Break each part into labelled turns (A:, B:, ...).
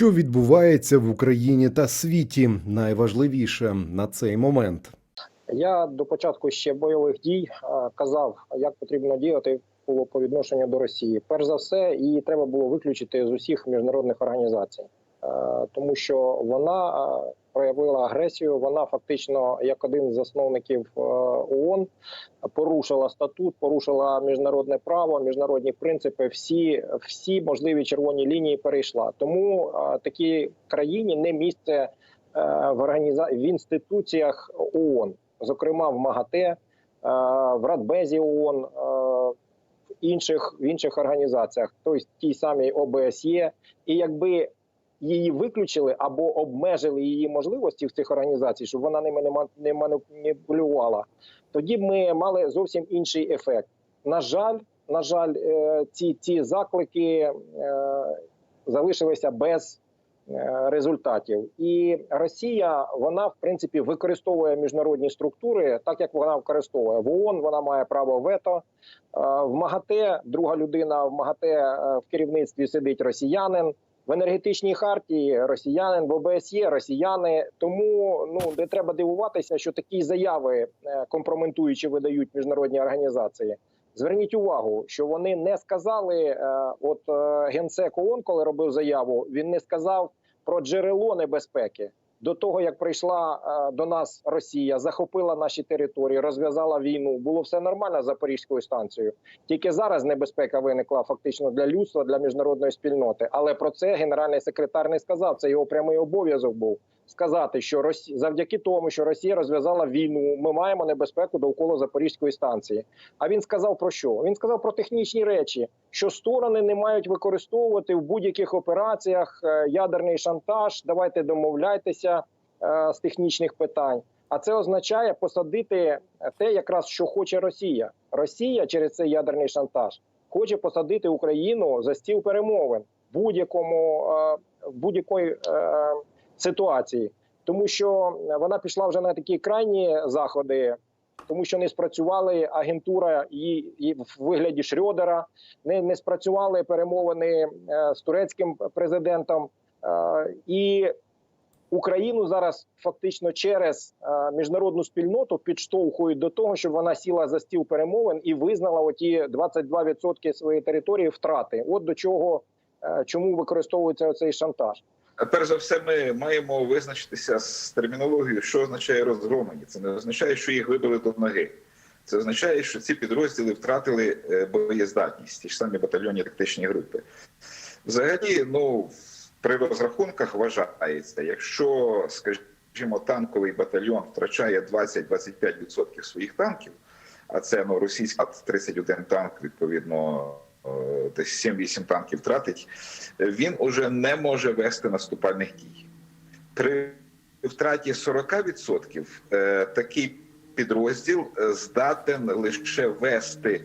A: Що відбувається в Україні та світі, найважливіше на цей момент.
B: Я до початку ще бойових дій е, казав, як потрібно діяти було по відношенню до Росії. Перш за все, її треба було виключити з усіх міжнародних організацій, тому що вона е, проявила агресію. Вона фактично, як один з засновників е, ООН, порушила статут, порушила міжнародне право, міжнародні принципи. Всі, всі можливі червоні лінії перейшла. Тому е, такій країні не місце е, в організа... в інституціях ООН зокрема в МАГАТЕ, е, в Радбезі ООН, е, в інших в інших організаціях, тобто тій самій ОБСЄ. І якби її виключили або обмежили її можливості в цих організацій, щоб вона ними не ма- не маніпулювала, тоді б ми мали зовсім інший ефект. На жаль, на жаль, е, ці, ці заклики е, залишилися без е, результатів. І Росія вона в принципі використовує міжнародні структури, так як вона використовує в ООН. Вона має право вето в МАГАТЕ. Друга людина в МАГАТЕ в керівництві сидить росіянин. В енергетичній хартії росіянин, в ОБСЄ росіяни. Тому ну не треба дивуватися, що такі заяви е, компрометуючі видають міжнародні організації. Зверніть увагу, що вони не сказали. е, От е, генсек ООН, коли робив заяву, він не сказав про джерело небезпеки. До того як прийшла е, до нас Росія, захопила наші території, розв'язала війну. Було все нормально з Запорізькою станцією. Тільки зараз небезпека виникла фактично для людства, для міжнародної спільноти. Але про це генеральний секретар не сказав. Це його прямий обов'язок був сказати, що Росі... завдяки тому, що Росія розв'язала війну, ми маємо небезпеку довкола Запорізької станції. А він сказав про що? Він сказав про технічні речі, що сторони не мають використовувати в будь-яких операціях е, ядерний шантаж. Давайте домовляйтеся е, з технічних питань. А це означає посадити те, якраз що хоче Росія. Росія через цей ядерний шантаж хоче посадити Україну за стіл перемовин будь-якому е, будь-якої ситуації, тому що вона пішла вже на такі крайні заходи, тому що не спрацювали агентура її, в вигляді Шрьодера, не, не спрацювали перемовини е, з турецьким президентом е, і. Україну зараз фактично через е, міжнародну спільноту підштовхують до того, щоб вона сіла за стіл перемовин і визнала оті 22% своєї території втрати. От до чого чому використовується цей шантаж.
C: Перш за все, ми маємо визначитися з термінологією, що означає розгромлені. Це не означає, що їх вибили до ноги. Це означає, що ці підрозділи втратили е, боєздатність, ті ж самі батальйонні тактичні групи. Взагалі, ну при розрахунках вважається, якщо, скажімо, танковий батальйон втрачає 20-25% своїх танків, а це ну російська 31 танк, відповідно. Десь 7-8 танків втратить, він уже не може вести наступальних дій. При втраті 40% е, такий підрозділ е, здатен лише вести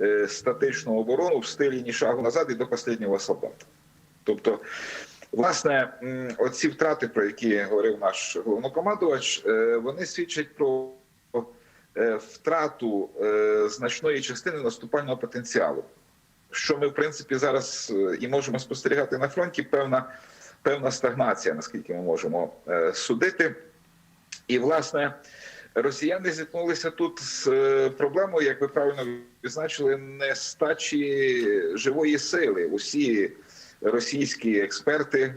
C: е, статичну оборону в стилі ні шагу назад і до останнього солдата. Тобто, власне, оці втрати, про які говорив наш головнокомандувач, вони свідчать про втрату значної частини наступального потенціалу. Що ми, в принципі, зараз е, і можемо спостерігати на фронті, певна, певна стагнація, наскільки ми можемо е, судити. І, власне, росіяни зіткнулися тут з е, проблемою, як ви правильно відзначили, нестачі живої сили. Усі російські експерти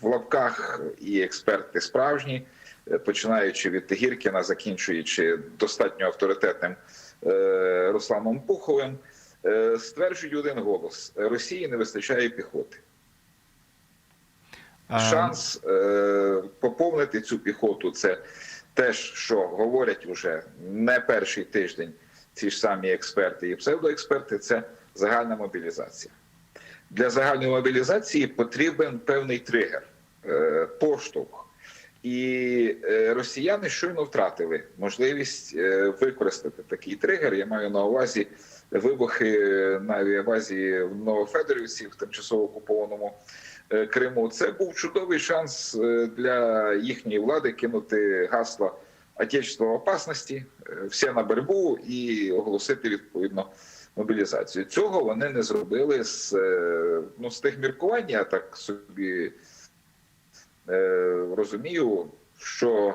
C: в лапках і експерти справжні, починаючи від Гіркіна, закінчуючи достатньо авторитетним Русланом Пуховим, стверджують один голос: Росії не вистачає піхоти.
D: А,
C: Шанс е, поповнити цю піхоту це теж, що говорять уже не перший тиждень ці ж самі експерти і псевдоексперти, це загальна мобілізація. Для загальної мобілізації потрібен певний тригер, е, поштовх. І е, росіяни щойно втратили можливість е, використати такий тригер. Я маю на увазі вибухи на авіабазі в Новофедорівці в тимчасово окупованому е, Криму. Це був чудовий шанс е, для їхньої влади кинути гасло Отечество в опасності, е, все на борьбу і оголосити відповідно мобілізацію. Цього вони не зробили з, ну, з тих міркувань, я так собі е, розумію, що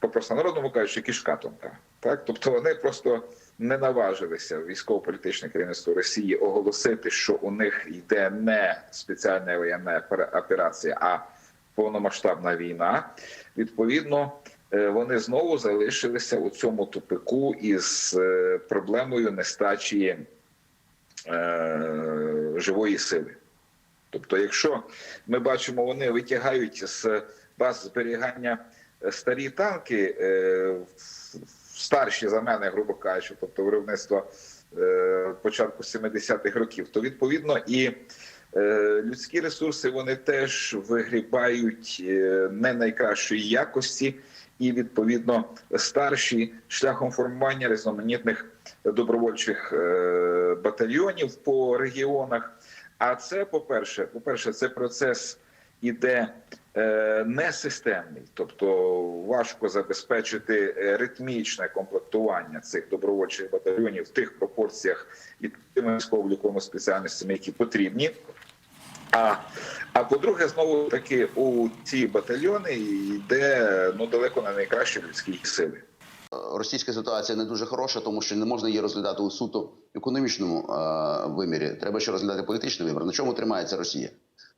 C: по простонародному кажучи, кишка тонка. Так? Тобто вони просто не наважилися військово-політичне керівництво Росії оголосити, що у них йде не спеціальна воєнна операція, а повномасштабна війна. Відповідно, е, вони знову залишилися у цьому тупику із е, проблемою нестачі е, живої сили. Тобто, якщо ми бачимо, вони витягають з баз зберігання старі танки, е, старші за мене, грубо кажучи, тобто виробництво е, початку 70-х років, то відповідно і е, людські ресурси вони теж вигрібають е, не найкращої якості, і відповідно старші шляхом формування різноманітних добровольчих батальйонів по регіонах. А це, по-перше, по-перше, це процес іде е, несистемний, тобто важко забезпечити е, ритмічне комплектування цих добровольчих батальйонів в тих пропорціях і тими військово-обліковими спеціальностями, які потрібні. А, а по-друге, знову таки у ці батальйони йде ну далеко не найкращі людські сили.
D: Російська ситуація не дуже хороша, тому що не можна її розглядати у суто економічному е, вимірі. Треба ще розглядати політичний вимір. На чому тримається Росія?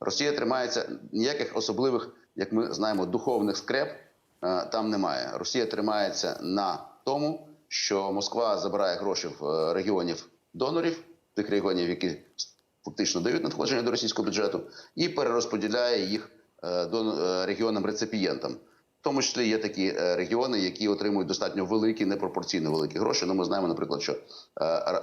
D: Росія тримається ніяких особливих, як ми знаємо, духовних скреп е, там немає. Росія тримається на тому, що Москва забирає гроші в е, регіонів донорів, тих регіонів, які фактично дають надходження до російського бюджету, і перерозподіляє їх е, регіонам реципієнтам. В тому числі є такі регіони, які отримують достатньо великі, непропорційно великі гроші. Ну, ми знаємо, наприклад, що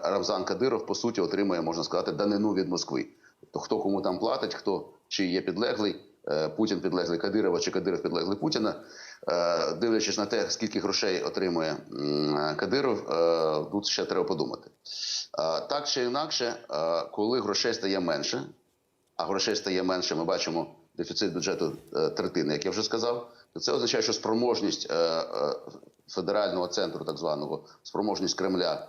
D: Рамзан Кадиров по суті отримує, можна сказати, данину від Москви. Хто кому там платить, хто чи є підлеглий, е, Путін підлеглий Кадирова чи Кадиров підлеглий Путіна. Е, Дивлячись на те, скільки грошей отримує Кадиров, е, тут ще треба подумати. Так чи інакше, коли грошей стає менше, а грошей стає менше, ми бачимо дефіцит бюджету третини, як я вже сказав, то це означає, що спроможність федерального центру, так званого, спроможність Кремля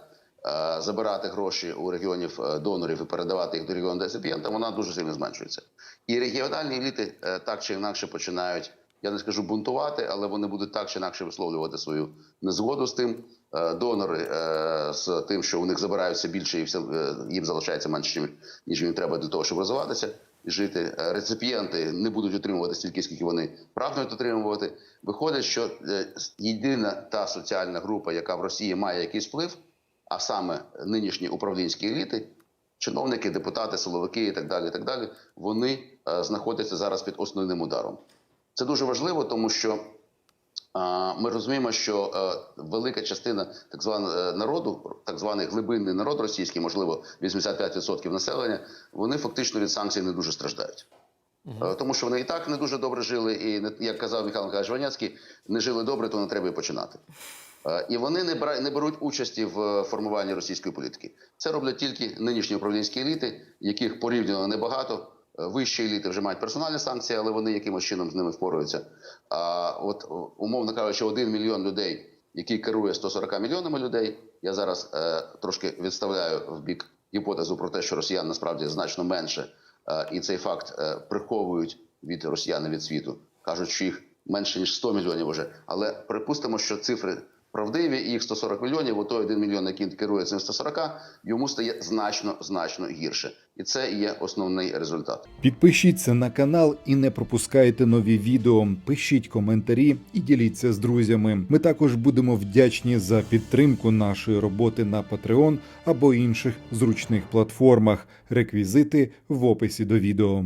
D: забирати гроші у регіонів е, донорів і передавати їх до регіону реципієнта, вона дуже сильно зменшується. І регіональні еліти е, так чи інакше починають, я не скажу бунтувати, але вони будуть так чи інакше висловлювати свою незгоду з тим. Е, Донори е, з тим, що у них забираються більше, і е, їм залишається менше, ніж- їм треба для того, щоб розвиватися і жити. Е, Реципієнти не будуть отримувати стільки, скільки вони прагнуть отримувати. Виходить, що е, єдина та соціальна група, яка в Росії має якийсь вплив, а саме нинішні управлінські еліти, чиновники, депутати, силовики і так далі, і так далі, вони е, знаходяться зараз під основним ударом. Це дуже важливо, тому що ми розуміємо, що е, велика частина так званого е, народу, так званий глибинний народ російський, можливо, 85% населення, вони фактично від санкцій не дуже страждають. Е, Тому що вони і так не дуже добре жили, і як казав Михайло Михайлович Ваняцький, не жили добре, то не треба і починати. Е, І вони не не беруть участі в е, формуванні російської політики. Це роблять тільки нинішні управлінські еліти, яких порівняно небагато. Е, Вищі еліти вже мають персональні санкції, але вони якимось чином з ними впораються. А от умовно кажучи, один мільйон людей, який керує 140 мільйонами людей. Я зараз е, трошки відставляю в бік гіпотезу про те, що росіян насправді значно менше, е, і цей факт е, приховують від росіян від світу. кажуть, що їх менше ніж 100 мільйонів уже. Але припустимо, що цифри правдиві, і їх 140 мільйонів, о той 1 мільйон, який керує цим 140, йому стає значно значно гірше, і це є основний результат.
A: Підпишіться на канал і не пропускайте нові відео. Пишіть коментарі і діліться з друзями. Ми також будемо вдячні за підтримку нашої роботи на Patreon або інших зручних платформах. Реквізити в описі до відео.